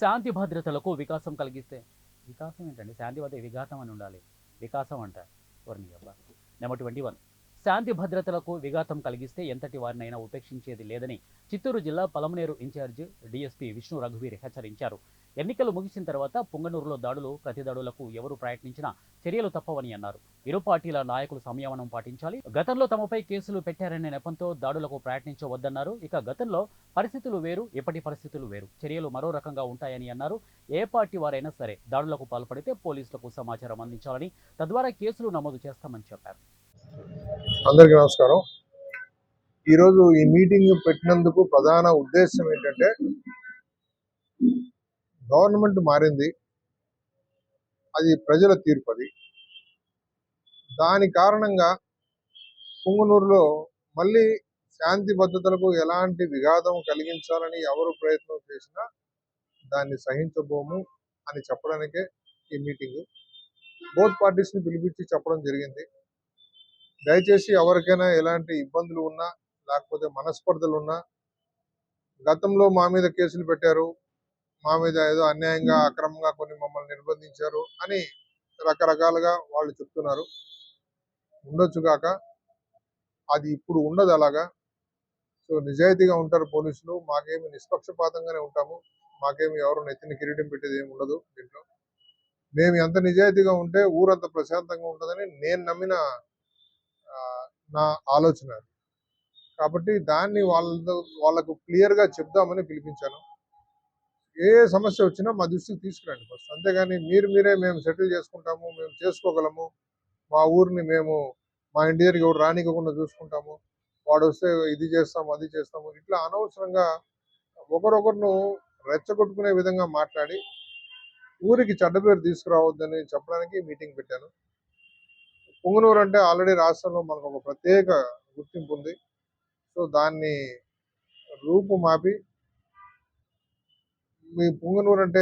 శాంతి భద్రతలకు వికాసం కలిగిస్తే వికాసం ఏంటండి? శాంతి భద్రత వికాసం అని ఉండాలి? వికాసం అంట వర్ణి అబ్బా నెంబర్ ట్వంటీ వన్. శాంతి భద్రతలకు విఘాతం కలిగిస్తే ఎంతటి వారినైనా ఉపేక్షించేది లేదని చిత్తూరు జిల్లా పలమనేరు ఇన్ఛార్జ్ డీఎస్పీ విష్ణు రఘువీర్ హెచ్చరించారు. ఎన్నికలు ముగిసిన తర్వాత పుంగనూరులో దాడులు ప్రతిదాడులకు ఎవరు ప్రయత్నించినా చర్యలు తప్పవని అన్నారు. ఇరు పార్టీల నాయకులు సంయమనం పాటించాలి. గతంలో తమపై కేసులు పెట్టారనే నెపంతో దాడులకు ప్రయత్నించవద్దన్నారు. ఇక గతంలో పరిస్థితులు వేరు ఇప్పటి పరిస్థితులు వేరు. చర్యలు మరో రకంగా ఉంటాయని అన్నారు. ఏ పార్టీ వారైనా సరే దాడులకు పాల్పడితే పోలీసులకు సమాచారం అందించాలని తద్వారా కేసులు నమోదు చేస్తామని చెప్పారు. అందరికీ నమస్కారం. ఈరోజు ఈ మీటింగ్ పెట్టినందుకు ప్రధాన ఉద్దేశం ఏంటంటే గవర్నమెంట్ మారింది అది ప్రజల తీర్పు అది. దాని కారణంగా పుంగనూరులో మళ్ళీ శాంతి భద్రతలకు ఎలాంటి విఘాతం కలిగించాలని ఎవరు ప్రయత్నం చేసినా దాన్ని సహించబోము అని చెప్పడానికే ఈ మీటింగ్. బోత్ పార్టీస్ని పిలిపించి చెప్పడం జరిగింది. దయచేసి ఎవరికైనా ఎలాంటి ఇబ్బందులు ఉన్నా లేకపోతే మనస్పర్ధలు ఉన్నా గతంలో మా మీద కేసులు పెట్టారు మా మీద ఏదో అన్యాయంగా అక్రమంగా కొన్ని మమ్మల్ని నిర్బంధించారు అని రకరకాలుగా వాళ్ళు చెప్తున్నారు. ఉండొచ్చు కాక అది ఇప్పుడు ఉండదు అలాగా. సో నిజాయితీగా ఉంటారు పోలీసులు మాకేమి నిష్పక్షపాతంగానే ఉంటాము మాకేమి ఎవరు నెత్తిన కిరీటం పెట్టేది ఏమి ఉండదు దీంట్లో. మేము ఎంత నిజాయితీగా ఉంటే ఊరంత ప్రశాంతంగా ఉంటుందని నేను నమ్మిన నా ఆలోచన కాబట్టి దాన్ని వాళ్ళ వాళ్ళకు క్లియర్గా చెప్దామని పిలిపించాను. ఏ సమస్య వచ్చినా మా దృష్టికి తీసుకురండి ఫస్ట్. అంతేగాని మీరు మీరే మేము సెటిల్ చేసుకుంటాము మేము చేసుకోగలము. మా ఊరిని మేము మా ఇంటి ఎవరు రానివ్వకుండా చూసుకుంటాము. వాడు వస్తే ఇది చేస్తాము అది చేస్తాము. ఇట్లా అనవసరంగా ఒకరొకరును రెచ్చగొట్టుకునే విధంగా మాట్లాడి ఊరికి చెడ్డ పేరు తీసుకురావద్దని చెప్పడానికి మీటింగ్ పెట్టాను. పుంగనూరు అంటే ఆల్రెడీ రాష్ట్రంలో మనకు ఒక ప్రత్యేక గుర్తింపు ఉంది. సో దాన్ని రూపుమాపి మీ పుంగనూరు అంటే